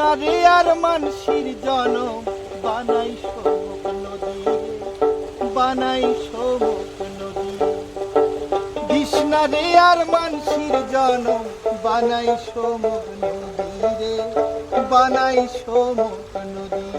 This আর মানসির জন বানাই সমুখ নদী, বানাই সমুখ নদী। না আর মানসির জন বানাই সমুখ নদী রে, বানাই সমুখ নদী।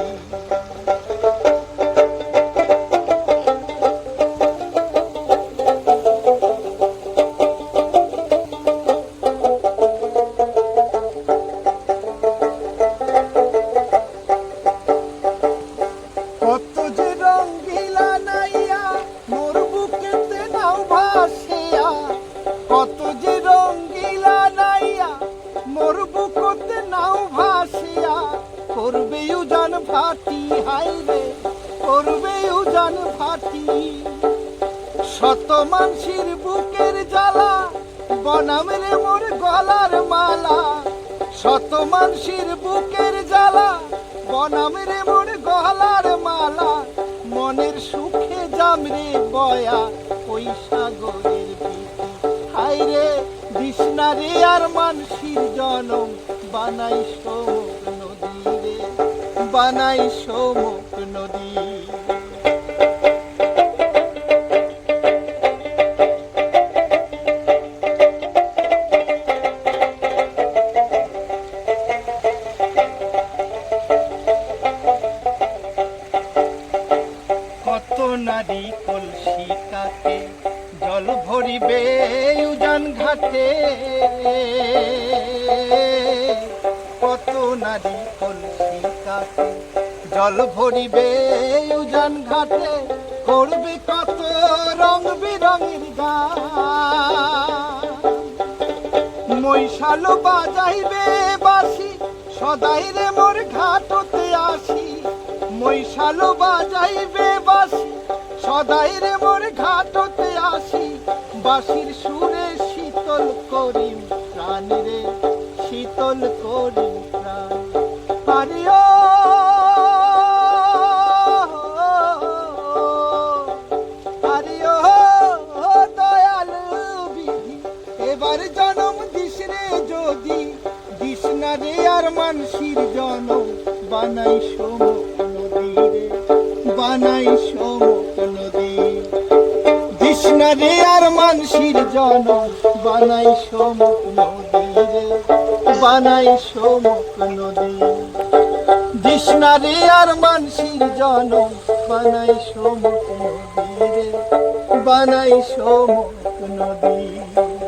উজান ফাটি হাই রে, করবে উজান ফাটি। শত মানসির বুকের জ্বালা, বনাম রে মোর গলার মালা। শত মানসির বুকের জ্বালা, বনাম রে মোর গলার মালা। মনের সুখে জামরে বয়া ওই সাগরের ভীতি। হাই রে দিসনা আর মানসির জনম বানাই রে বানাই সমুখ নদী। কত নারী কলসি জল ভরিবে উজান ঘাটে। কত নারী কলসি কাকে জল ভরিবে উজান ঘাটে, করবে কত রং বিরঙের গান। মৈশালো বাজাইবে বাসি, সদাই রে মোর ঘাটতে আসি। মৈশালো বাজাইবে বাসি, সদাই রে মোর ঘাটতে আসি। বাসির সুরে শীতল করিম প্রাণ রে, শীতল করিম প্রাণ। পারিও এবার জনম দিস রে যদি। দিস না রে আর মানসির জনম। বানাই সমুখ নদী রে। বানাই সমুখ নদী। দিস না রে আর মানসির জনম। বানাই সমুখ নদী রে। বানাই সমুখ নদী। দিস না রে আর মানসির জনম। বানাই সমুখ নদী রে। বানাই সমুখ নদী।